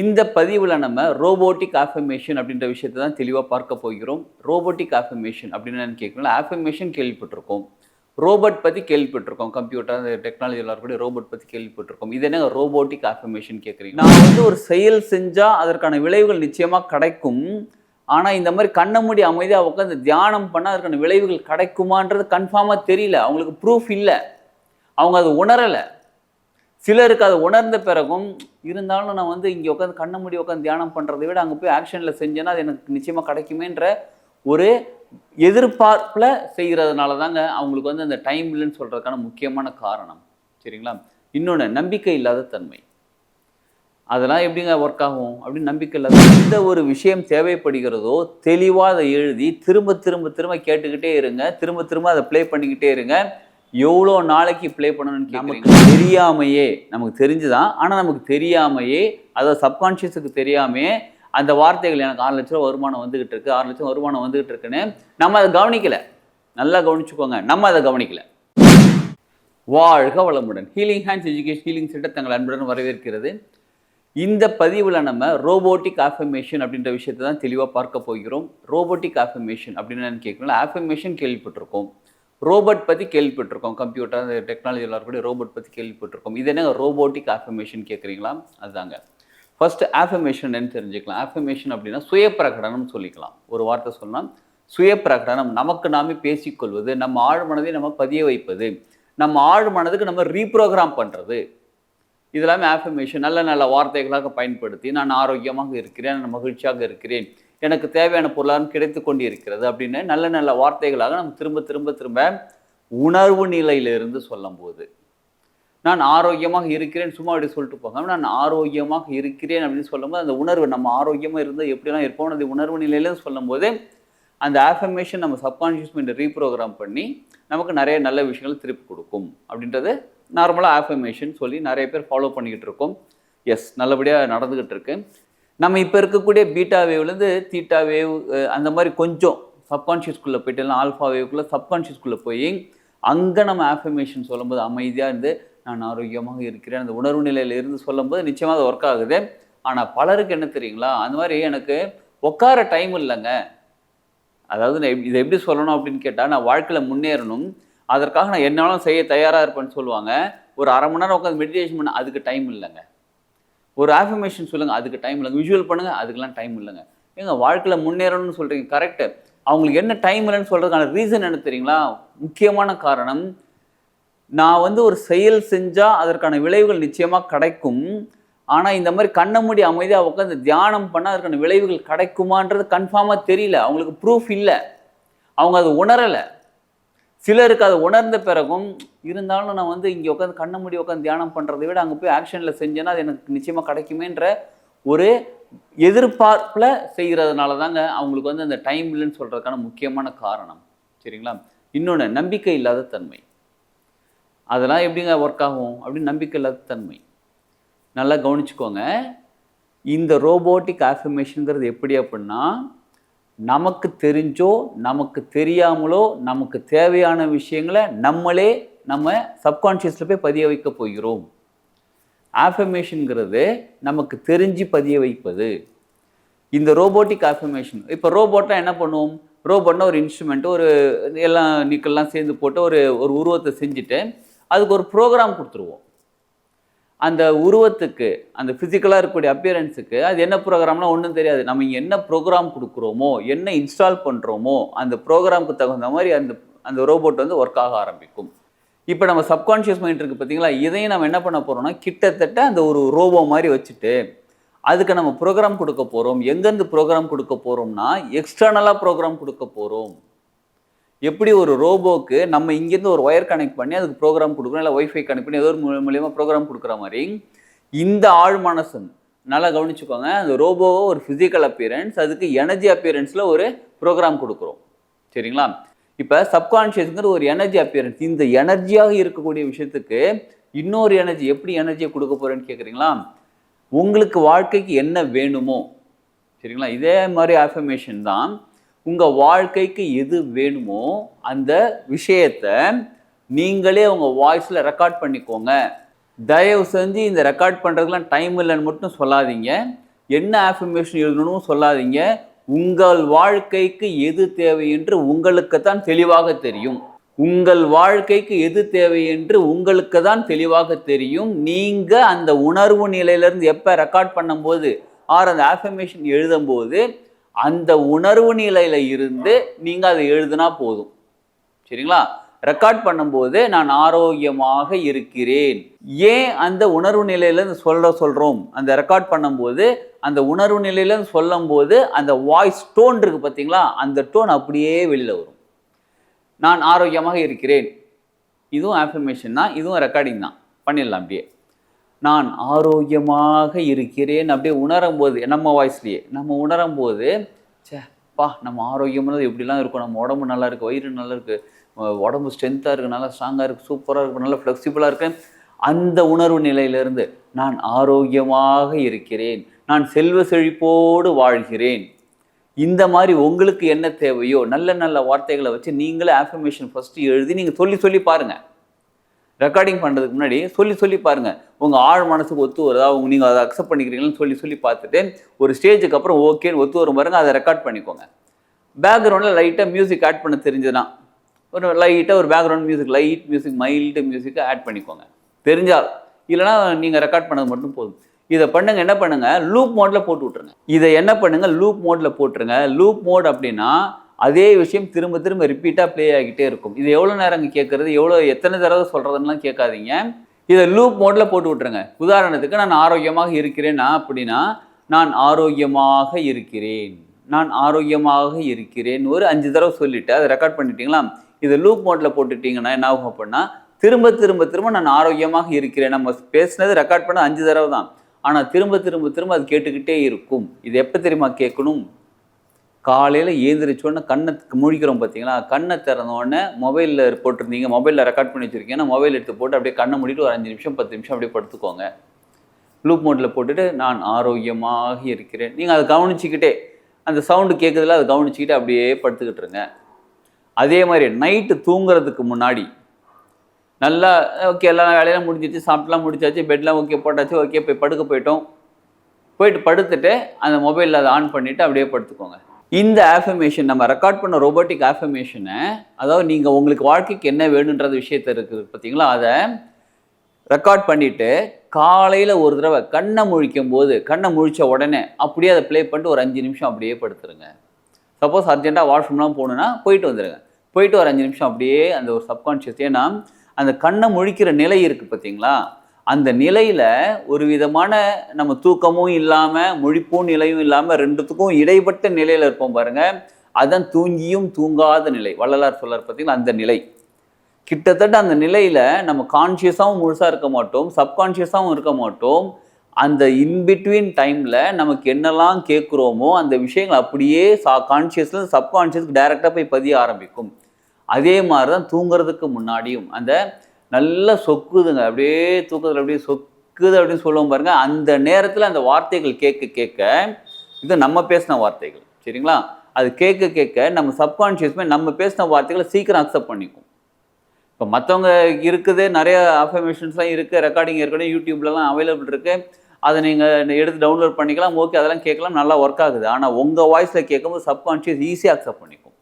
இந்த பதிவில் நம்ம ரோபோட்டிக் ஆஃபர்மேஷன் அப்படின்ற விஷயத்தை தான் தெளிவாக பார்க்க போகிறோம். ரோபோட்டிக் ஆஃபர்மேஷன் அப்படின்னு என்னன்னு கேட்கணும் ஆஃபர்மேஷன் கேள்விப்பட்டிருக்கோம். ரோபோட் பற்றி கேள்விப்பட்டிருக்கோம். கம்ப்யூட்டர் டெக்னாலஜி எல்லாரும் ரோபோட் பற்றி கேள்விப்பட்டிருக்கோம். இது என்ன ரோபோட்டிக் ஆஃபர்மேஷன் கேட்குறீங்க? நான் வந்து ஒரு செயல் செஞ்சால் அதற்கான விளைவுகள் நிச்சயமாக கிடைக்கும். ஆனால் இந்த மாதிரி கண்ண மூடி அமைதியாக உட்காந்து தியானம் பண்ணால் அதற்கான விளைவுகள் கிடைக்குமான்றது கன்ஃபார்மாக தெரியல. அவங்களுக்கு ப்ரூஃப் இல்லை. அவங்க அதை உணரலை. சிலருக்கு அதை உணர்ந்த பிறகும் இருந்தாலும் நான் வந்து இங்கே உட்காந்து கண்ண மூடி உட்காந்து தியானம் பண்ணுறதை விட அங்கே போய் ஆக்ஷனில் செஞ்சேன்னா அது எனக்கு நிச்சயமாக கிடைக்குமேன்ற ஒரு எதிர்பார்ப்பில் செய்கிறதுனால தாங்க அவங்களுக்கு வந்து அந்த டைம் இல்லைன்னு சொல்கிறதுக்கான முக்கியமான காரணம். சரிங்களா? இன்னொன்று நம்பிக்கை இல்லாத தன்மை. அதெல்லாம் எப்படிங்க ஒர்க் ஆகும்? அப்படின்னு நம்பிக்கை இல்லாத எந்த ஒரு விஷயம் தேவைப்படுகிறதோ தெளிவாக அதை எழுதி திரும்ப திரும்ப திரும்ப கேட்டுக்கிட்டே இருங்க. திரும்ப திரும்ப அதை ப்ளே பண்ணிக்கிட்டே இருங்க. எவ்வளோ நாளைக்கு ப்ளே பண்ணணும்னு நமக்கு தெரியாமையே நமக்கு தெரிஞ்சுதான் ஆனால் நமக்கு தெரியாமையே அதை சப்கான்ஷியஸுக்கு தெரியாமையே அந்த வார்த்தைகள் எனக்கு ஆறு லட்ச ரூபா வருமானம் வந்துகிட்டு இருக்கு. ஆறு லட்சம் வருமானம் வந்துகிட்டு இருக்குன்னு நம்ம அதை கவனிக்கல. நல்லா கவனிச்சுக்கோங்க. நம்ம அதை கவனிக்கல. வாழ்க வளமுடன். Healing hands education healing centre தங்கள் அன்புடன் வரவேற்கிறது. இந்த பதிவில் நம்ம ரோபோட்டிக் ஆஃபர்மேஷன் அப்படின்ற விஷயத்தை தான் தெளிவாக பார்க்க போகிறோம். ரோபோட்டிக் ஆஃபர்மேஷன் அப்படின்னு கேட்கணும் ஆஃபர்மேஷன் கேள்விப்பட்டிருக்கோம். ரோபோட் பற்றி கேள்விப்பட்டிருக்கோம். கம்ப்யூட்டர் டெக்னாலஜி எல்லாரும் கூட ரோபோட் பற்றி கேள்விப்பட்டிருக்கோம். இது என்ன ரோபோட்டிக் ஆஃபர்மேஷன் கேட்குறீங்களா அதுதாங்க. ஃபர்ஸ்ட் ஆஃபர்மேஷன் என்ன தெரிஞ்சுக்கலாம். ஆஃபர்மேஷன் அப்படின்னா சுய பிரகடனம் சொல்லிக்கலாம். ஒரு வார்த்தை சொன்னால் சுய பிரகடனம் நமக்கு நாமே பேசிக்கொள்வது நம்ம ஆழ் மனதை நம்ம பதிய வைப்பது நம்ம ஆழ் மனதுக்கு நம்ம ரீப்ரோக்ராம் பண்ணுறது இதெல்லாமே ஆஃபர்மேஷன் நல்ல நல்ல வார்த்தைகளாக பயன்படுத்தி நான் ஆரோக்கியமாக இருக்கிறேன் நான் மகிழ்ச்சியாக இருக்கிறேன். எனக்கு தேவையான பொருளாதாரம் கிடைத்து கொண்டு இருக்கிறது அப்படின்னு நல்ல நல்ல வார்த்தைகளாக நம்ம திரும்ப திரும்ப திரும்ப உணர்வு நிலையிலிருந்து சொல்லும்போது நான் ஆரோக்கியமாக இருக்கிறேன் சும்மா அப்படி சொல்லிட்டு போங்க நான் ஆரோக்கியமாக இருக்கிறேன் அப்படின்னு சொல்லும்போது அந்த உணர்வு நம்ம ஆரோக்கியமாக இருந்தால் எப்படிலாம் இருப்போம் அந்த உணர்வு நிலையிலேருந்து சொல்லும்போது அந்த ஆஃபர்மேஷன் நம்ம சப்கான்ஷியஸ் மைண்டை ரீப்ரோக்ராம் பண்ணி நமக்கு நிறைய நல்ல விஷயங்கள் திருப்பி கொடுக்கும் அப்படின்றது நார்மலாக ஆஃபர்மேஷன் சொல்லி நிறைய பேர் ஃபாலோ பண்ணிக்கிட்டு இருக்கோம். எஸ் நல்லபடியாக நடந்துக்கிட்டு இருக்கு. நம்ம இப்போ இருக்கக்கூடிய பீட்டா வேவ்லேருந்து தீட்டா வேவ் அந்த மாதிரி கொஞ்சம் சப்கான்ஷியஸ்குள்ளே போயிட்டு இல்லை ஆல்ஃபா வேவ்க்குள்ளே சப்கான்ஷியஸ்குள்ளே போய் அங்கே நம்ம ஆஃபர்மேஷன் சொல்லும்போது அமைதியாக இருந்து நான் ஆரோக்கியமாக இருக்கிறேன். அந்த உணர்வு நிலையில் இருந்து சொல்லும்போது நிச்சயமாக அது ஒர்க் ஆகுது. ஆனால் பலருக்கு என்ன தெரியுங்களா? அந்த மாதிரி எனக்கு உட்கார டைம் இல்லைங்க. அதாவது நான் இதை எப்படி சொல்லணும் அப்படின்னு கேட்டால் நான் வாழ்க்கையில் முன்னேறணும். அதற்காக நான் என்னாலும் செய்ய தயாராக இருப்பேன்னு சொல்லுவாங்க. ஒரு அரை மணி நேரம் உட்காந்து மெடிடேஷன் பண்ண அதுக்கு டைம் இல்லைங்க. ஒரு ஆஃபர்மேஷன் சொல்லுங்கள் அதுக்கு டைம் இல்லைங்க. விஷுவல் பண்ணுங்கள் அதுக்கெல்லாம் டைம் இல்லைங்க. ஏங்க வாழ்க்கையில் முன்னேறணும்னு சொல்கிறீங்க கரெக்டு அவங்களுக்கு என்ன டைம் இல்லைன்னு சொல்கிறதுக்கான ரீசன் என்ன தெரியுங்களா? முக்கியமான காரணம் நான் வந்து ஒரு செயல் செஞ்சால் அதற்கான விளைவுகள் நிச்சயமாக கிடைக்கும். ஆனால் இந்த மாதிரி கண்ண மூடி அமைதியாக உட்காந்து தியானம் பண்ணால் அதற்கான விளைவுகள் கிடைக்குமான்றது கன்ஃபார்மாக தெரியல. அவங்களுக்கு ப்ரூஃப் இல்லை. அவங்க அதை உணரலை. சிலருக்கு அதை உணர்ந்த பிறகும் இருந்தாலும் நான் வந்து இங்கே உட்காந்து கண்ணு மூடி உட்காந்து தியானம் பண்ணுறதை விட அங்கே போய் ஆக்ஷனில் செஞ்சேன்னா அது எனக்கு நிச்சயமாக கிடைக்குமேன்ற ஒரு எதிர்பார்ப்பில் செய்கிறதுனால தாங்க அவங்களுக்கு வந்து அந்த டைம் இல்லைன்னு சொல்கிறதுக்கான முக்கியமான காரணம். சரிங்களா? இன்னொன்று நம்பிக்கை இல்லாத தன்மை. அதெல்லாம் எப்படிங்க ஒர்க் ஆகும்? அப்படின்னு நம்பிக்கை இல்லாத தன்மை. நல்லா கவனிச்சுக்கோங்க. இந்த ரோபோட்டிக் ஆஃபர்மேஷனுங்கிறது எப்படி அப்படின்னா நமக்கு தெரிஞ்சோ நமக்கு தெரியாமலோ நமக்கு தேவையான விஷயங்களை நம்மளே நம்ம சப்கான்ஷியஸில் போய் பதிய வைக்க போகிறோம். ஆஃபர்மேஷனுங்கிறது நமக்கு தெரிஞ்சு பதிய வைப்பது. இந்த ரோபோட்டிக் ஆஃபர்மேஷன் இப்போ ரோபோட்டாக என்ன பண்ணுவோம்? ரோபோட்னா ஒரு இன்ஸ்ட்ருமெண்ட் ஒரு எல்லாம் நிக்கெல்லாம் சேர்ந்து போட்டு ஒரு ஒரு உருவத்தை செஞ்சுட்டு அதுக்கு ஒரு ப்ரோக்ராம் கொடுத்துருவோம். அந்த உருவத்துக்கு அந்த ஃபிசிக்கலாக இருக்கக்கூடிய அப்பியரன்ஸுக்கு அது என்ன ப்ரோக்ராம்னா ஒன்றும் தெரியாது. நம்ம இங்கே என்ன ப்ரோக்ராம் கொடுக்குறோமோ என்ன இன்ஸ்டால் பண்ணுறோமோ அந்த ப்ரோக்ராமுக்கு தகுந்த மாதிரி அந்த அந்த ரோபோட் வந்து ஒர்க் ஆக ஆரம்பிக்கும். இப்போ நம்ம சப்கான்ஷியஸ் மைண்ட் இருக்குது பார்த்தீங்களா இதையும் நம்ம என்ன பண்ண போகிறோம்னா கிட்டத்தட்ட அந்த ஒரு ரோபோ மாதிரி வச்சுட்டு அதுக்கு நம்ம ப்ரோக்ராம் கொடுக்க போகிறோம் எங்கேருந்து ப்ரோக்ராம் கொடுக்க போகிறோம்னா எக்ஸ்டர்னலாக ப்ரோக்ராம் கொடுக்க போகிறோம் எப்படி ஒரு ரோபோக்கு நம்ம இங்கேருந்து ஒரு ஒயர் கனெக்ட் பண்ணி அதுக்கு ப்ரோக்ராம் கொடுக்குறோம் இல்லை ஒய்ஃபை கனெக்ட் பண்ணி ஏதோ ஒரு மூலியமாக ப்ரோக்ராம் கொடுக்குற மாதிரி இந்த ஆழ் மனசன் நல்லா கவனிச்சுக்கோங்க அந்த ரோபோவை ஒரு ஃபிசிக்கல் அப்பியரன்ஸ் அதுக்கு எனர்ஜி அப்பியரன்ஸில் ஒரு ப்ரோக்ராம் கொடுக்குறோம். சரிங்களா? இப்போ சப்கான்ஷியஸ்ங்கிற ஒரு எனர்ஜி அப்பியரன்ஸ் இந்த எனர்ஜியாக இருக்கக்கூடிய விஷயத்துக்கு இன்னொரு எனர்ஜி எப்படி எனர்ஜியை கொடுக்க போகிறேன்னு கேட்குறீங்களா உங்களுக்கு வாழ்க்கைக்கு என்ன வேணுமோ சரிங்களா? இதே மாதிரி ஆஃபர்மேஷன் தான் உங்கள் வாழ்க்கைக்கு எது வேணுமோ அந்த விஷயத்தை நீங்களே உங்கள் வாய்ஸில் ரெக்கார்ட் பண்ணிக்கோங்க. தயவு செஞ்சு இந்த ரெக்கார்ட் பண்ணுறதுலாம் டைம் இல்லைன்னு மட்டும் சொல்லாதீங்க. என்ன ஆஃபர்மேஷன் எழுதணும் சொல்லாதீங்க. உங்கள் வாழ்க்கைக்கு எது தேவை என்று உங்களுக்கு தான் தெளிவாக தெரியும். உங்கள் வாழ்க்கைக்கு எது தேவை என்று உங்களுக்கு தான் தெளிவாக தெரியும். நீங்கள் அந்த உணர்வு நிலையிலிருந்து எப்போ ரெக்கார்ட் பண்ணும்போது ஆர் அந்த ஆஃபர்மேஷன் எழுதும்போது அந்த உணர்வு நிலையில இருந்து நீங்க அதை எழுதுனா போதும். சரிங்களா? ரெக்கார்ட் பண்ணும்போது நான் ஆரோக்கியமாக இருக்கிறேன். ஏன் அந்த உணர்வு நிலையிலேருந்து சொல்ல சொல்கிறோம் அந்த ரெக்கார்ட் பண்ணும்போது அந்த உணர்வு நிலையிலேருந்து சொல்லும்போது அந்த வாய்ஸ் டோன் இருக்கு பார்த்தீங்களா அந்த டோன் அப்படியே வெளியில் வரும். நான் ஆரோக்கியமாக இருக்கிறேன். இதுவும் ஆஃபர்மேஷன் தான் இதுவும் ரெக்கார்டிங் தான். பண்ணிடலாம் அப்படியே. நான் ஆரோக்கியமாக இருக்கிறேன் அப்படியே உணரும் போது நம்ம வாய்ஸ்லேயே நம்ம உணரும் போது நம்ம ஆரோக்கியமானது எப்படிலாம் இருக்கும்? நம்ம உடம்பு நல்லா இருக்குது வயிறு நல்லா இருக்குது உடம்பு ஸ்ட்ரென்த்தாக இருக்குது நல்லா ஸ்ட்ராங்காக இருக்குது சூப்பராக இருக்குது நல்லா ஃப்ளெக்சிபிளாக இருக்கேன் அந்த உணர்வு நிலையிலிருந்து நான் ஆரோக்கியமாக இருக்கிறேன். நான் செல்வ செழிப்போடு வாழ்கிறேன். இந்த மாதிரி உங்களுக்கு என்ன தேவையோ நல்ல நல்ல வார்த்தைகளை வச்சு நீங்களே ஆஃபர்மேஷன் ஃபஸ்ட்டு எழுதி நீங்கள் சொல்லி சொல்லி பாருங்கள் ரெக்கார்டிங் பண்ணுறதுக்கு முன்னாடி சொல்லி சொல்லி பாருங்கள் உங்கள் ஆழ் மனசுக்கு ஒத்து வருதா? உங்க நீங்கள் அதை அக்செப்ட் பண்ணிக்கிறீங்கன்னு சொல்லி சொல்லி பார்த்துட்டு ஒரு ஸ்டேஜுக்கு அப்புறம் ஓகேன்னு ஒத்து வரும் பாருங்க அதை ரெக்கார்ட் பண்ணிக்கோங்க. பேக்ரவுண்டில் லைட்டாக மியூசிக் ஆட் பண்ண தெரிஞ்சதுன்னா ஒரு லைட்டாக ஒரு background music light music mild மியூசிக்கை ஆட் பண்ணிக்கோங்க. தெரிஞ்சால் இல்லைன்னா நீங்கள் ரெக்கார்ட் பண்ணது மட்டும் போதும். இதை பண்ணுங்க என்ன பண்ணுங்க? லூப் மோடில் போட்டு விட்ருங்க இதை என்ன பண்ணுங்க? லூப் மோடில் போட்டுருங்க. லூப் மோட் அப்படின்னா அதே விஷயம் திரும்ப திரும்ப ரிப்பீட்டாக ப்ளே ஆகிட்டே இருக்கும். இது எவ்வளோ நேரம் கேட்குறது எவ்வளோ எத்தனை தடவை சொல்கிறதுலாம் கேட்காதீங்க. இதை லூப் மோடில் போட்டு விட்ருங்க உதாரணத்துக்கு நான் ஆரோக்கியமாக இருக்கிறேன்னா அப்படின்னா நான் ஆரோக்கியமாக இருக்கிறேன். நான் ஆரோக்கியமாக இருக்கிறேன். ஒரு அஞ்சு தடவை சொல்லிவிட்டு அதை ரெக்கார்ட் பண்ணிட்டீங்களா? இதை லூப் மோட்டில் போட்டுட்டிங்கன்னா என்ன ஆகும் அப்படின்னா திரும்ப திரும்ப திரும்ப நான் ஆரோக்கியமாக இருக்கிறேன். நம்ம பேசுனது ரெக்கார்ட் பண்ண அஞ்சு தடவை தான். ஆனால் திரும்ப திரும்ப திரும்ப அது கேட்டுக்கிட்டே இருக்கும். இது எப்போ தெரியுமா கேட்கணும்? காலையில் ஏந்திரிச்சோடனே கண்ணை முழிக்கிறோம் பார்த்தீங்களா கண்ணை திறந்தோடனே மொபைலில் போட்டிருந்தீங்க. மொபைலில் ரெக்கார்ட் பண்ணி வச்சுருக்கீங்கன்னா மொபைல் எடுத்து போட்டு அப்படியே கண்ணை மூடிட்டு ஒரு அஞ்சு நிமிஷம் பத்து நிமிஷம் அப்படியே படுத்துக்கோங்க. லூப் மோட்டில் போட்டுட்டு நான் ஆரோக்கியமாக இருக்கிறேன். நீங்கள் அதை கவனிச்சிக்கிட்டே அந்த சவுண்டு கேட்குறதுல அதை கவனிச்சிக்கிட்டே அப்படியே படுத்துக்கிட்டு இருங்க. அதே மாதிரி நைட்டு தூங்குறதுக்கு முன்னாடி நல்லா ஓகே எல்லா வேலையெல்லாம் முடிஞ்சிச்சு சாப்பிட்டுலாம் முடிச்சாச்சு பெட்லாம் ஓகே போட்டாச்சு ஓகே போய் படுக்க போயிட்டோம். போயிட்டு படுத்துட்டு அந்த மொபைலில் அதை ஆன் பண்ணிவிட்டு அப்படியே படுத்துக்கோங்க. இந்த ஆஃபர்மேஷன் நம்ம ரெக்கார்ட் பண்ண ரோபோட்டிக் ஆஃபர்மேஷனை அதாவது நீங்கள் உங்களுக்கு வாழ்க்கைக்கு என்ன வேணுன்றது விஷயத்த இருக்குது பார்த்தீங்களா? அதை ரெக்கார்ட் பண்ணிவிட்டு காலையில் ஒரு தடவை கண்ணை முழிக்கும் போது கண்ணை முழிச்ச உடனே அப்படியே அதை ப்ளே பண்ணிட்டு ஒரு அஞ்சு நிமிஷம் அப்படியே படுத்துருங்க. சப்போஸ் அர்ஜென்ட்டாக வாஷ்ரூம்லாம் போகணுன்னா போயிட்டு வந்துடுங்க போயிட்டு ஒரு அஞ்சு நிமிஷம் அப்படியே அந்த ஒரு சப்கான்ஷியஸ் ஏன்னா அந்த கண்ணை முழிக்கிற நிலை இருக்குது பார்த்தீங்களா? அந்த நிலையில் ஒரு விதமான நம்ம தூக்கமும் இல்லாமல் முழிப்பும் நிலையும் இல்லாமல் ரெண்டுத்துக்கும் இடைப்பட்ட நிலையில் இருப்போம் பாருங்க. அதான் தூங்கியும் தூங்காத நிலை. வள்ளலார் சொல்லார் பார்த்தீங்களா அந்த நிலை. கிட்டத்தட்ட அந்த நிலையில் நம்ம கான்ஷியஸாகவும் முழுசாக இருக்க மாட்டோம். சப்கான்ஷியஸாகவும் இருக்க மாட்டோம். அந்த இன்பிட்வீன் டைமில் நமக்கு என்னெல்லாம் கேட்குறோமோ அந்த விஷயங்கள் அப்படியே சா கான்ஷியஸில் சப்கான்ஷியஸ்க்கு டைரெக்டாக போய் பதிய ஆரம்பிக்கும். அதே மாதிரி தான் தூங்குறதுக்கு முன்னாடியும் அந்த நல்லா சொக்குதுங்க. அப்படியே தூக்கத்தில் அப்படியே சொக்குது அப்படின்னு சொல்லுவோம் பாருங்க. அந்த நேரத்தில் அந்த வார்த்தைகள் கேட்க கேட்க இது நம்ம பேசின வார்த்தைகள். சரிங்களா? அது கேட்க கேட்க நம்ம சப்கான்ஷியஸ்மே நம்ம பேசின வார்த்தைகளை சீக்கிரம் அக்செப்ட் பண்ணிக்கும். இப்போ மற்றவங்க இருக்குது நிறைய அஃபர்மேஷன்ஸ்லாம் இருக்குது ரெக்கார்டிங் ஏற்கனவே யூடியூப்லலாம் அவைலபிள் இருக்குது அதை நீங்கள் எடுத்து டவுன்லோட் பண்ணிக்கலாம். ஓகே அதெல்லாம் கேட்கலாம். நல்லா ஒர்க் ஆகுது. ஆனால் உங்கள் வாய்ஸில் கேட்கும்போது சப்கான்ஷியஸ் ஈஸியாக அக்செப்ட் பண்ணிக்கும்.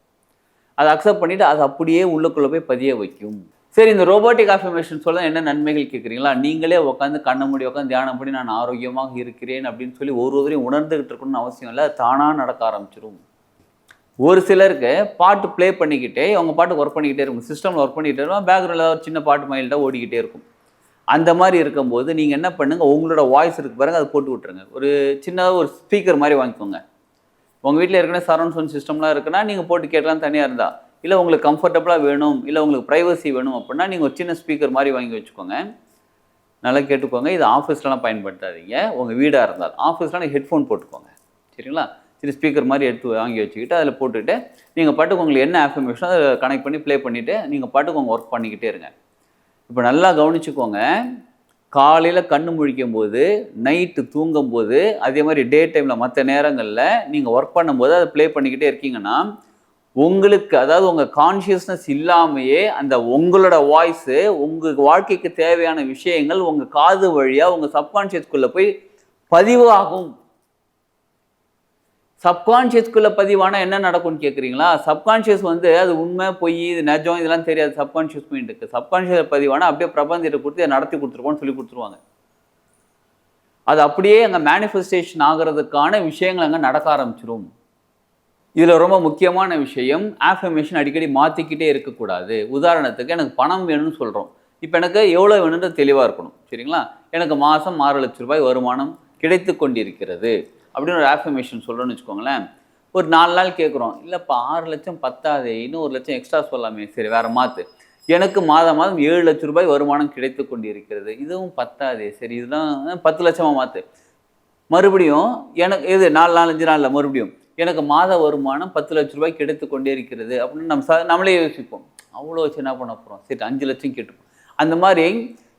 அதை அக்செப்ட் பண்ணிவிட்டு அது அப்படியே உள்ளுக்குள்ளே போய் பதிய வைக்கும். சரி இந்த ரோபோட்டிக் ஆஃபர்மேஷன் சொல்ல என்ன நன்மைகள் கேட்குறீங்களா? நீங்களே உட்காந்து கண்ண மூடி உட்காந்து தியானம் பண்ணி நான் ஆரோக்கியமாக இருக்கிறேன் அப்படின்னு சொல்லி ஒரு ஒருவரையும் உணர்ந்துகிட்டு இருக்கணும்னு அவசியம் இல்லை. தானாக நடக்க ஆரம்பிச்சிடும் ஒரு சிலருக்கு பாட்டு ப்ளே பண்ணிக்கிட்டே அவங்க பாட்டு ஒர்க் பண்ணிக்கிட்டே இருக்கும். சிஸ்டமில் ஒர்க் பண்ணிக்கிட்டே இருக்கும். பேக்ரவுண்டில் ஒரு சின்ன பாட்டு மயில்டாக ஓடிக்கிட்டே இருக்கும். அந்த மாதிரி இருக்கும்போது நீங்கள் என்ன பண்ணுங்கள் உங்களோட வாய்ஸ் இருக்கு பாருங்க அதை போட்டு விட்ருங்க ஒரு சின்னதாக ஒரு ஸ்பீக்கர் மாதிரி வாங்கிக்கோங்க. உங்கள் வீட்டில் ஏற்கனவே சரௌண்ட் சவுண்ட் சிஸ்டம்லாம் இருக்குன்னா நீங்கள் போட்டு கேட்கலாம் தனியாக இருந்தால் இல்லை உங்களுக்கு கம்ஃபர்டபுளாக வேணும் இல்லை உங்களுக்கு ப்ரைவசி வேணும் அப்படின்னா நீங்கள் ஒரு சின்ன ஸ்பீக்கர் மாதிரி வாங்கி வச்சுக்கோங்க. நல்லா கேட்டுக்கோங்க. இது ஆஃபீஸ்லலாம் பயன்படுத்தாதீங்க. உங்கள் வீடாக இருந்தால் ஆஃபீஸ்லாம் ஹெட்ஃபோன் போட்டுக்கோங்க. சரிங்களா? சின்ன ஸ்பீக்கர் மாதிரி எடுத்து வாங்கி வச்சுக்கிட்டு அதில் போட்டுக்கிட்டு நீங்கள் பாட்டுக்கு உங்களுக்கு என்ன ஆஃபர்மேஷனோ அதை கனெக்ட் பண்ணி ப்ளே பண்ணிவிட்டு நீங்கள் பாட்டுக்கு உங்கள் ஒர்க் பண்ணிக்கிட்டே இருங்க. இப்போ நல்லா கவனிச்சுக்கோங்க. காலையில் கண்ணு முழிக்கும் போது நைட்டு தூங்கும் போது அதே மாதிரி டே டைமில் மற்ற நேரங்களில் நீங்கள் ஒர்க் பண்ணும்போது அதை ப்ளே பண்ணிக்கிட்டே இருக்கீங்கன்னா உங்களுக்கு அதாவது உங்க கான்சியஸ்னஸ் இல்லாமையே அந்த உங்களோட வாய்ஸ் உங்க வாழ்க்கைக்கு தேவையான விஷயங்கள் உங்க காது வழியா உங்க சப்கான்சியஸ்குள்ள போய் பதிவாகும். சப்கான்ஷியஸ்குள்ள பதிவானா என்ன நடக்கும்னு கேட்குறீங்களா சப்கான்ஷியஸ் வந்து அது உண்மை பொய் இது நஜம் இதெல்லாம் தெரியாது. சப்கான்ஷியஸ் மைண்டுக்கு சப்கான்ஷியஸ் பதிவானா அப்படியே பிரபஞ்சத்தை கொடுத்து அதை நடத்தி கொடுத்துருக்கோம்னு சொல்லி கொடுத்துருவாங்க. அது அப்படியே அங்கே மேனிஃபெஸ்டேஷன் ஆகிறதுக்கான விஷயங்கள் அங்கே நடக்க ஆரம்பிச்சிரும். இதில் ரொம்ப முக்கியமான விஷயம் ஆஃபர்மேஷன் அடிக்கடி மாற்றிக்கிட்டே இருக்கக்கூடாது. உதாரணத்துக்கு எனக்கு பணம் வேணும்னு சொல்கிறோம் இப்போ எனக்கு எவ்வளோ வேணுன்றது தெளிவாக இருக்கணும் சரிங்களா? எனக்கு மாதம் ஆறு லட்ச ரூபாய் வருமானம் கிடைத்து கொண்டிருக்கிறது அப்படின்னு ஒரு ஆஃபர்மேஷன் சொல்கிறோன்னு வச்சுக்கோங்களேன். ஒரு நாலு நாள் கேட்குறோம் இல்லைப்பா ஆறு லட்சம் பத்தாதே இன்னும் ஒரு லட்சம் எக்ஸ்ட்ரா சொல்லாமே சரி வேறு மாற்று எனக்கு மாதம் மாதம் ஏழு லட்ச ரூபாய் வருமானம் கிடைத்து கொண்டிருக்கிறது. இதுவும் பத்தாதே சரி இதெல்லாம் பத்து லட்சமாக மாற்று மறுபடியும் எனக்கு இது நாலு நாலஞ்சு நாளில் மறுபடியும்? எனக்கு மாத வருமானம் பத்து லட்ச ரூபாய் கிடைத்து கொண்டே இருக்கிறது அப்படின்னு நம்ம ச நம்மளே யோசிப்போம். அவ்வளோ வச்சு என்ன பண்ண போகிறோம் சரி அஞ்சு லட்சம் கேட்டுப்போம். அந்த மாதிரி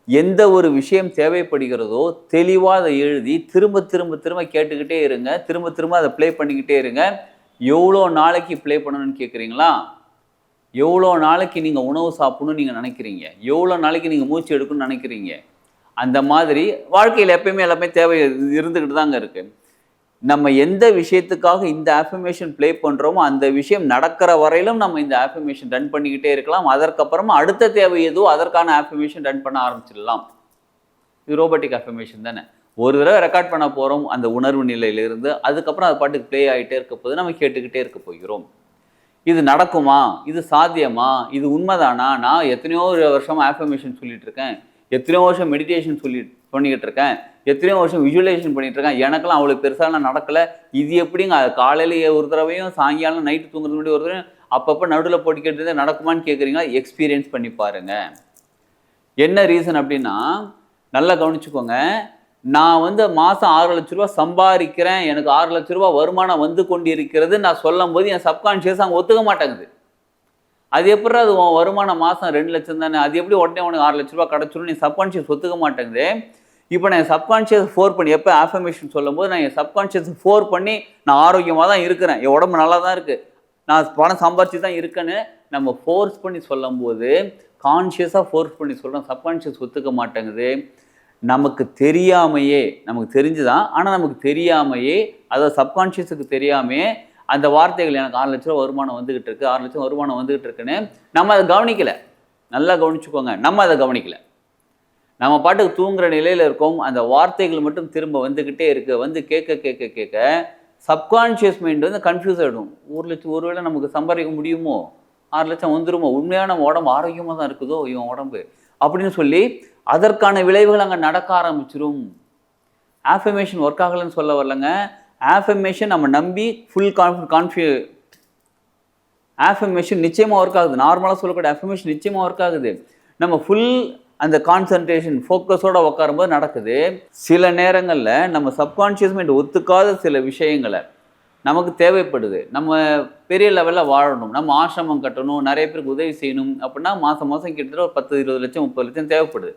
எந்த ஒரு விஷயம் தேவைப்படுகிறதோ தெளிவாக அதை எழுதி திரும்ப திரும்ப திரும்ப கேட்டுக்கிட்டே இருங்க. திரும்ப திரும்ப அதை ப்ளே பண்ணிக்கிட்டே இருங்க. எவ்வளோ நாளைக்கு ப்ளே பண்ணணும்னு கேட்குறீங்களா எவ்வளோ நாளைக்கு நீங்கள் உணவு சாப்பிடணும்னு நீங்கள் நினைக்கிறீங்க? எவ்வளோ நாளைக்கு நீங்கள் மூச்சு எடுக்கணும்னு நினைக்கிறீங்க? அந்த மாதிரி வாழ்க்கையில் எப்பயுமே எல்லாமே தேவை இருந்துக்கிட்டு தாங்க இருக்குது நம்ம எந்த விஷயத்துக்காக இந்த ஆஃபர்மேஷன் ப்ளே பண்ணுறோமோ அந்த விஷயம் நடக்கிற வரையிலும் நம்ம இந்த ஆஃபர்மேஷன் ரன் பண்ணிக்கிட்டே இருக்கலாம். அதற்கப்புறமா அடுத்த தேவை எதுவோ அதற்கான ஆஃபர்மேஷன் ரன் பண்ண ஆரம்பிச்சிடலாம். இது ரோபோட்டிக் ஆஃபர்மேஷன் தானே. ஒரு தடவை ரெக்கார்ட் பண்ண போகிறோம் அந்த உணர்வு நிலையிலிருந்து அதுக்கப்புறம் அது பாட்டுக்கு ப்ளே ஆகிட்டே இருக்க போது நம்ம கேட்டுக்கிட்டே இருக்க போகிறோம். இது நடக்குமா? இது சாத்தியமா? இது உண்மைதானா? நான் எத்தனையோ வருஷம் ஆஃபர்மேஷன் சொல்லிட்டு இருக்கேன். எத்தனையோ வருஷம் மெடிடேஷன் சொல்லி பண்ணிக்கிட்டு இருக்கேன். எத்தனையோ வருஷம் விஜுவலைசேஷன் பண்ணிட்டு இருக்கேன். எனக்கெல்லாம் அவ்வளோ பெருசாலாம் நடக்கலை. இது எப்படிங்க? காலையில ஒரு தடவையும் சாயங்காலம் நைட்டு தூங்குறது முன்னாடி ஒரு தடவையும் அப்பப்போ நடுவில் போட்டு கேட்டு நடக்குமான்னு கேட்குறீங்களா எக்ஸ்பீரியன்ஸ் பண்ணி பாருங்க. என்ன ரீசன் அப்படின்னா நல்லா கவனிச்சுக்கோங்க. நான் வந்து மாதம் ஆறு லட்ச ரூபா சம்பாதிக்கிறேன். எனக்கு ஆறு லட்ச ரூபா வருமானம் வந்து கொண்டு இருக்கிறது நான் சொல்லும் போது என் சப்கான்ஷியஸ் அங்கே ஒத்துக்க மாட்டேங்குது. அது எப்படி அது உன் வருமானம் மாதம் ரெண்டு லட்சம் தானே? அது எப்படி உடனே உனக்கு ஆறு லட்ச ரூபா கிடச்சிரும் நீ சப்கான்ஷியஸ் ஒத்துக்க மாட்டேங்குது. இப்போ நான் என் சப்கான்ஷியஸ் ஃபோர் பண்ணி எப்போ ஆஃபர்மேஷன் சொல்லும் போது நான் என் சப்கான்ஷியஸ் ஃபோர் பண்ணி நான் ஆரோக்கியமாக தான் இருக்கிறேன். என் உடம்பு நல்லா தான் இருக்குது நான் பணம் சம்பாரிச்சு தான் இருக்கேன்னு நம்ம ஃபோர்ஸ் பண்ணி சொல்லும்போது கான்ஷியஸாக ஃபோர்ஸ் பண்ணி சொல்கிறோம் சப்கான்ஷியஸ் ஒத்துக்க மாட்டேங்குது. நமக்கு தெரியாமையே நமக்கு தெரிஞ்சுதான் ஆனால் நமக்கு தெரியாமையே அதாவது சப்கான்ஷியஸுக்கு தெரியாமையே அந்த வார்த்தைகள் எனக்கு ஆறு லட்ச ரூபா வருமானம் வந்துக்கிட்டு இருக்கு. ஆறு லட்சம் வருமானம் வந்துக்கிட்டு இருக்குன்னு நம்ம அதை கவனிக்கலை. நல்லா கவனிச்சுக்கோங்க. நம்ம அதை கவனிக்கலை. நம்ம பாட்டுக்கு தூங்குற நிலையில் இருக்கோம். அந்த வார்த்தைகள் மட்டும் திரும்ப வந்துக்கிட்டே இருக்கு. வந்து கேட்க கேட்க கேட்க சப்கான்ஷியஸ் மைண்ட் வந்து கன்ஃபியூஸ் ஆகிடும் ஒரு லட்சம் ஒருவேளை நமக்கு சம்பாதிக்க முடியுமோ? ஆறு லட்சம் வந்துருமோ? உண்மையான நம்ம உடம்பு ஆரோக்கியமாக தான் இருக்குதோ? இவன் உடம்பு. அப்படின்னு சொல்லி அதற்கான விளைவுகள் அங்கே நடக்க ஆரம்பிச்சிரும். ஆஃபர்மேஷன் ஒர்க் ஆகலைன்னு சொல்ல வரலங்க. ஆஃபர்மேஷன் நம்ம நம்பி ஃபுல் கான்ஃபி கான்ஃபியூ ஆஃபர்மேஷன் நிச்சயமாக ஒர்க் ஆகுது. நார்மலாக சொல்லக்கூடிய ஆஃபர்மேஷன் நிச்சயமாக ஒர்க் ஆகுது. நம்ம ஃபுல் அந்த கான்சன்ட்ரேஷன் ஃபோக்கஸோட உட்காரும்போது நடக்குது. சில நேரங்களில் நம்ம சப்கான்ஷியஸ் மைண்ட் ஒத்துக்காத சில விஷயங்களை நமக்கு தேவைப்படுது. நம்ம பெரிய லெவலில் வாழணும். நம்ம ஆசிரமம் கட்டணும் நிறைய பேருக்கு உதவி செய்யணும் அப்படின்னா மாதம் மாதம் கிட்டத்தட்ட ஒரு பத்து இருபது லட்சம் முப்பது லட்சம் தேவைப்படுது.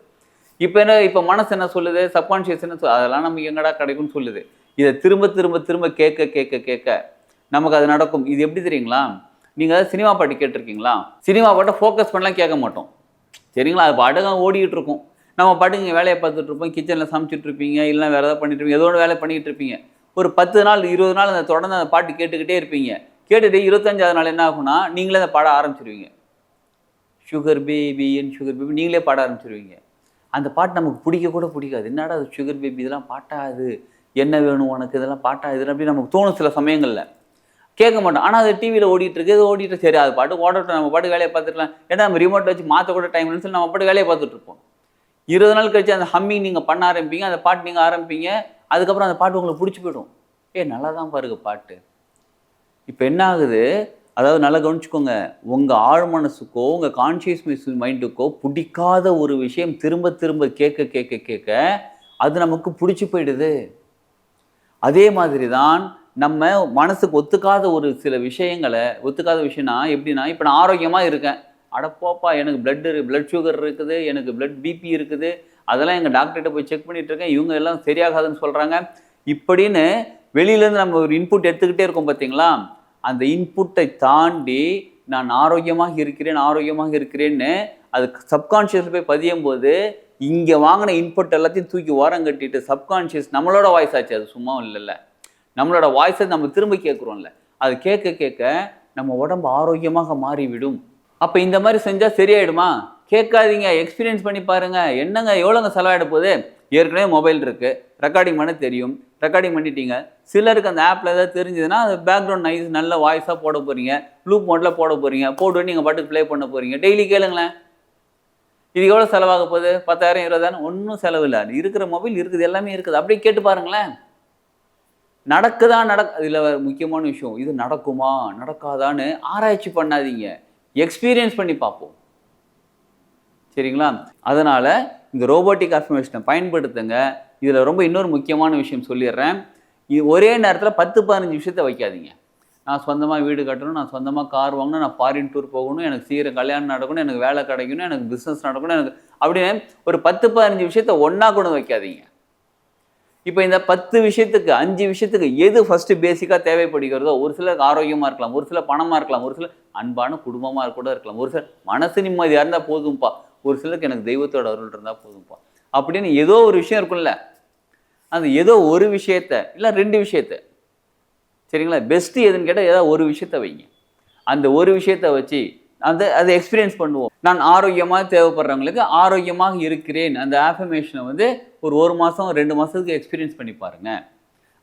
இப்போ என்ன இப்போ மனசு என்ன சொல்லுது? சப்கான்ஷியஸ் என்ன சொல் அதெல்லாம் நமக்கு எங்கடா கிடைக்கும்னு சொல்லுது. இதை திரும்ப திரும்ப திரும்ப கேட்க கேட்க கேட்க நமக்கு அது நடக்கும். இது எப்படி தெரியுங்களா? நீங்கள் அதாவது சினிமா பாட்டு கேட்டிருக்கீங்களா? சினிமா பாட்டை ஃபோக்கஸ் பண்ணலாம் கேட்க மாட்டோம். சரிங்களா? அது பாட்டுக்கு ஓடிக்கிட்டு இருக்கும் நம்ம பாட்டுக்கு இங்கே வேலையை பார்த்துட்டு இருப்போம் கிச்சனில் சமைச்சிட்டு இருப்பீங்க இல்லை வேறு ஏதாவது பண்ணிட்டு இருப்பீங்க ஏதோ ஒரு வேலை பண்ணிக்கிட்டு இருப்பீங்க ஒரு பத்து நாள் இருபது நாள் அந்த தொடர்ந்து அந்த பாட்டு கேட்டுக்கிட்டே இருப்பீங்க. கேட்டுட்டு இருபத்தஞ்சாவது நாள் என்ன ஆகும்னா நீங்களே அந்த பாட ஆரம்பிச்சிருவீங்க. சுகர் பேபி என் சுகர் பேபி நீங்களே பாட ஆரம்பிச்சிருவீங்க. அந்த பாட்டு நமக்கு பிடிக்க கூட பிடிக்காது. என்னடா அது சுகர் பேபி இதெல்லாம் பாட்டாது என்ன வேணும் உனக்கு? இதெல்லாம் பாட்டாது அப்படி நமக்கு தோணும் சில சமயங்களில். கேட்க மாட்டோம். ஆனால் அது டிவியில் ஓடிட்டு இருக்கு. இது ஓடிட்டு சரி அது பாட்டு ஓடட்டும். நம்ம பாட்டு வேலையை பார்த்துக்கலாம் ஏன்னா நம்ம ரிமோட் வச்சு மாற்ற கூட டைம் இல்லைன்னு சொல்லி நம்ம பாட்டு வேலையை பார்த்துட்டு இருப்போம். இருபது நாள் கழிச்சு அந்த ஹம்மிங் நீங்கள் பண்ண ஆரம்பிப்பீங்க அந்த பாட்டு நீங்கள் ஆரம்பிப்பீங்க அதுக்கப்புறம் அந்த பாட்டு உங்களுக்கு பிடிச்சி போயிடும். ஏ நல்லா தான் பாருங்க பாட்டு. இப்போ என்ன ஆகுது? அதாவது நல்லா கவனிச்சுக்கோங்க. உங்கள் ஆழ் மனசுக்கோ உங்கள் கான்ஷியஸ் மைண்டுக்கோ பிடிக்காத ஒரு விஷயம் திரும்ப திரும்ப கேட்க கேட்க கேட்க அது நமக்கு பிடிச்சி போயிடுது. அதே மாதிரி தான் நம்ம மனசுக்கு ஒத்துக்காத ஒரு சில விஷயங்களை ஒத்துக்காத விஷயம்னா எப்படின்னா இப்போ நான் ஆரோக்கியமாக இருக்கேன். அடப்போப்பா எனக்கு பிளட் பிளட் சுகர் இருக்குது எனக்கு பிளட் பிபி இருக்குது. அதெல்லாம் எங்கள் டாக்டர்கிட்ட போய் செக் பண்ணிட்டு இருக்கேன். இவங்க எல்லாம் சரியாகாதுன்னு சொல்கிறாங்க இப்படின்னு வெளியிலேருந்து நம்ம ஒரு இன்புட் எடுத்துக்கிட்டே இருக்கோம் பார்த்தீங்களா அந்த இன்புட்டை தாண்டி நான் ஆரோக்கியமாக இருக்கிறேன் ஆரோக்கியமாக இருக்கிறேன்னு அது சப்கான்ஷியஸில் போய் பதியும் போது இங்கே வாங்கின இன்புட் எல்லாத்தையும் தூக்கி ஓரம் கட்டிட்டு சப்கான்ஷியஸ் நம்மளோட வாய்ஸ் ஆச்சு. அது சும்மா இல்லைல்ல. நம்மளோட வாய்ஸை நம்ம திரும்ப கேட்குறோம்ல. அது கேட்க கேட்க நம்ம உடம்பு ஆரோக்கியமாக மாறிவிடும். அப்போ இந்த மாதிரி செஞ்சால் சரியாயிடுமா? கேட்காதீங்க எக்ஸ்பீரியன்ஸ் பண்ணி பாருங்க. என்னங்க எவ்வளோங்க செலவாயிட போகுது? ஏற்கனவே மொபைல் இருக்கு. ரெக்கார்டிங் பண்ண தெரியும். ரெக்கார்டிங் பண்ணிட்டீங்க. சிலருக்கு அந்த ஆப்பில் ஏதாவது தெரிஞ்சதுன்னா அது பேக்ரவுண்ட் நைஸ் நல்ல வாய்ஸாக போட போகிறீங்க லூப் மோட்டில் போட போகிறீங்க போட்டு நீங்கள் பாட்டுக்கு ப்ளே பண்ண போகிறீங்க டெய்லி கேளுங்களேன். இது எவ்வளோ செலவாக போகுது? பத்தாயிரம் இருபதாயிரம்? ஒன்றும் செலவு இல்லை. இருக்கிற மொபைல் இருக்குது எல்லாமே இருக்குது. அப்படியே கேட்டு பாருங்களேன். நடக்குதா நடக் இதில் முக்கியமான விஷயம் இது நடக்குமா நடக்காதான்னு ஆராய்ச்சி பண்ணாதீங்க. எக்ஸ்பீரியன்ஸ் பண்ணி பார்ப்போம். சரிங்களா? அதனால் இந்த ரோபோட்டிக் அஃபர்மேஷனை பயன்படுத்துங்க. இதில் ரொம்ப இன்னொரு முக்கியமான விஷயம் சொல்லிடுறேன். இது ஒரே நேரத்தில் பத்து பதினஞ்சு விஷயத்த வைக்காதீங்க. நான் சொந்தமாக வீடு கட்டணும் நான் சொந்தமாக கார் வாங்கணும் நான் ஃபாரின் டூர் போகணும் எனக்கு சீக்கிரம் கல்யாணம் நடக்கணும் எனக்கு வேலை கிடைக்கணும் எனக்கு பிஸ்னஸ் நடக்கணும் எனக்கு அப்படின்னு ஒரு பத்து பதினஞ்சு விஷயத்த ஒன்றா கூட வைக்காதீங்க. இப்போ இந்த பத்து விஷயத்துக்கு அஞ்சு விஷயத்துக்கு எது ஃபஸ்ட்டு பேசிக்காக தேவைப்படுகிறதோ ஒரு சிலருக்கு ஆரோக்கியமாக இருக்கலாம் ஒரு சில பணமாக இருக்கலாம் ஒரு சில அன்பான குடும்பமாக கூட இருக்கலாம் ஒரு சிலர் மனசு நிம்மதியாக இருந்தால் போதும்ப்பா ஒரு சிலருக்கு எனக்கு தெய்வத்தோட அருள் இருந்தால் போதும்ப்பா அப்படின்னு ஏதோ ஒரு விஷயம் இருக்கும்ல. அந்த ஏதோ ஒரு விஷயத்த இல்லை ரெண்டு விஷயத்த சரிங்களா? பெஸ்ட்டு எதுன்னு கேட்டால் ஏதாவது ஒரு விஷயத்த வைங்க. அந்த ஒரு விஷயத்த வச்சு அந்த அதை எக்ஸ்பீரியன்ஸ் பண்ணுவோம். நான் ஆரோக்கியமாக தேவைப்படுறவங்களுக்கு ஆரோக்கியமாக இருக்கிறேன். அந்த ஆஃபர்மேஷனை வந்து ஒரு ஒரு மாதம் ரெண்டு மாதத்துக்கு எக்ஸ்பீரியன்ஸ் பண்ணி பாருங்கள்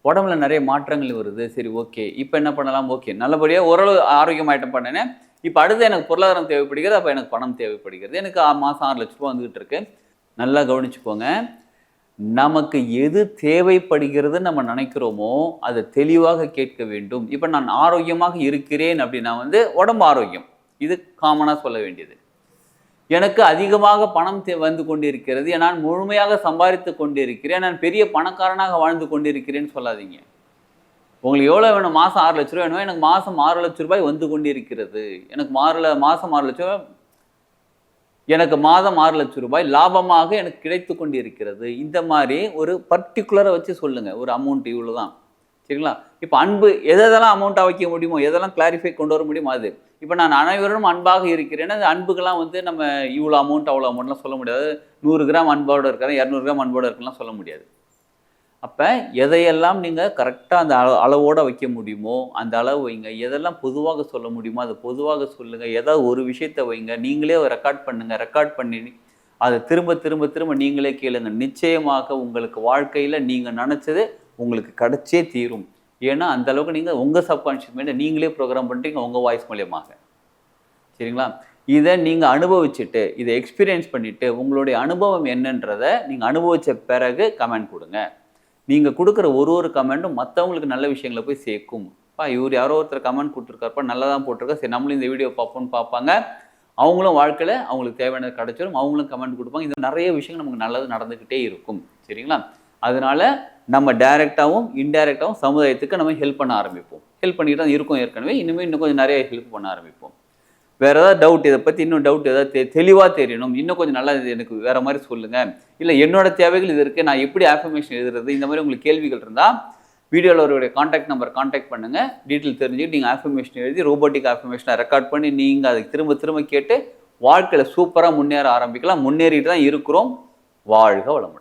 உடம்புல நிறைய மாற்றங்கள் வருது. சரி ஓகே இப்போ என்ன பண்ணலாம்? ஓகே நல்லபடியாக ஓரளவு ஆரோக்கியமாயிட்டம் பண்ணினேன் இப்போ அடுத்து எனக்கு பொருளாதாரம் தேவைப்படுகிறது. அப்போ எனக்கு பணம் தேவைப்படுகிறது. எனக்கு ஆறு மாதம் ஆறு லட்ச ரூபா வந்துகிட்டு இருக்கு. நல்லா கவனிச்சுக்கோங்க. நமக்கு எது தேவைப்படுகிறது நம்ம நினைக்கிறோமோ அதை தெளிவாக கேட்க வேண்டும். இப்போ நான் ஆரோக்கியமாக இருக்கிறேன் அப்படின்னா வந்து உடம்பு ஆரோக்கியம். இது காமனாக சொல்ல வேண்டியது. எனக்கு அதிகமாக பணம் வந்து கொண்டிருக்கிறது. நான் முழுமையாக சம்பாதித்து கொண்டிருக்கிறேன். நான் பெரிய பணக்காரனாக வாழ்ந்து கொண்டிருக்கிறேன்னு சொல்லாதீங்க. உங்களுக்கு எவ்வளோ வேணும்? மாதம் ஆறு லட்ச ரூபாய் வேணுமோ. எனக்கு மாதம் ஆறு லட்ச ரூபாய் வந்து கொண்டிருக்கிறது. எனக்கு மாறுல மாதம் ஆறு லட்ச எனக்கு மாதம் ஆறு லட்சம் ரூபாய் லாபமாக எனக்கு கிடைத்து கொண்டிருக்கிறது. இந்த மாதிரி ஒரு பர்டிகுலரை வச்சு சொல்லுங்கள் ஒரு அமௌண்ட் இவ்வளோ தான் சரிங்களா? இப்போ அன்பு எதெல்லாம் அமௌண்ட்டாக வைக்க முடியுமோ எதெல்லாம் கிளாரிஃபை கொண்டு வர முடியுமோ அது. இப்போ நான் அனைவரும் அன்பாக இருக்கிறேன்னா அந்த அன்புக்கெல்லாம் வந்து நம்ம இவ்வளோ அமௌண்ட் அவ்வளோ அமௌண்ட்லாம் சொல்ல முடியாது. நூறு கிராம் அன்போடு இருக்கிறேன் இரநூறு கிராம் அன்போடு இருக்கலாம் சொல்ல முடியாது. அப்போ எதையெல்லாம் நீங்கள் கரெக்டாக அந்த அளவு அளவோடு வைக்க முடியுமோ அந்த அளவு வைங்க. எதெல்லாம் பொதுவாக சொல்ல முடியுமோ அதை பொதுவாக சொல்லுங்கள் ஏதாவது ஒரு விஷயத்தை வைங்க. நீங்களே ரெக்கார்ட் பண்ணுங்கள் ரெக்கார்ட் பண்ணி அதை திரும்ப திரும்ப திரும்ப நீங்களே கேளுங்க. நிச்சயமாக உங்களுக்கு வாழ்க்கையில் நீங்கள் நினச்சது உங்களுக்கு கிடைச்சே தீரும். ஏன்னா அந்த அளவுக்கு நீங்கள் உங்கள் சப்கான்ஷியஸ் மைண்டை நீங்களே ப்ரோக்ராம் பண்ணுறீங்க உங்கள் வாய்ஸ் மூலியமாக. சரிங்களா? இதை நீங்கள் அனுபவிச்சுட்டு இதை எக்ஸ்பீரியன்ஸ் பண்ணிவிட்டு உங்களுடைய அனுபவம் என்னன்றதை நீங்கள் அனுபவித்த பிறகு கமெண்ட் கொடுங்க. நீங்கள் கொடுக்குற ஒரு ஒரு கமெண்ட்டும் மற்றவங்களுக்கு நல்ல விஷயங்களை போய் சேர்க்கும். பா இவர் யாரோ ஒருத்தர் கமெண்ட் கொடுத்துருக்காருப்பா நல்லா தான் போட்டிருக்கா. சரி நம்மளும் இந்த வீடியோ பார்ப்போம்னு பார்ப்பாங்க. அவங்களும் வாழ்க்கையில் அவங்களுக்கு தேவையானது கிடச்சிடும் அவங்களும் கமெண்ட் கொடுப்பாங்க. இந்த நிறைய விஷயங்கள் நமக்கு நல்லது நடந்துக்கிட்டே இருக்கும். சரிங்களா? அதனால நம்ம டைரெக்டாகவும் இன்டைரக்டாகவும் சமுதாயத்துக்கு நம்ம ஹெல்ப் பண்ண ஆரம்பிப்போம். ஹெல்ப் பண்ணிட்டு தான் இருக்கோம் ஏற்கனவே. இனிமேல் இன்னும் கொஞ்சம் நிறைய ஹெல்ப் பண்ண ஆரம்பிப்போம். வேற ஏதாவது டவுட் இதை பற்றி இன்னும் டவுட் ஏதாவது தெ தெளிவாக தெரியணும். இன்னும் கொஞ்சம் நல்லா இது எனக்கு வேற மாதிரி சொல்லுங்கள் இல்லை என்னோட தேவைகள் இது இருக்குது நான் எப்படி ஆஃபர்மேஷன் எழுதுறது? இந்த மாதிரி உங்களுக்கு கேள்விகள் இருந்தால் வீடியோவில் அவருடைய காண்டாக்ட் நம்பர் காண்டாக்ட் பண்ணுங்க. டீட்டெயில் தெரிஞ்சுக்கிட்டு நீங்கள் ஆஃபர்மேஷன் எழுதி ரோபோட்டிக் ஆஃபர்மேஷனை ரெக்கார்ட் பண்ணி நீங்கள் அதுக்கு திரும்ப திரும்ப கேட்டு வாழ்க்கையில் சூப்பராக முன்னேற ஆரம்பிக்கலாம். முன்னேறிட்டு தான் இருக்கிறோம். வாழ்க வளமுடன்.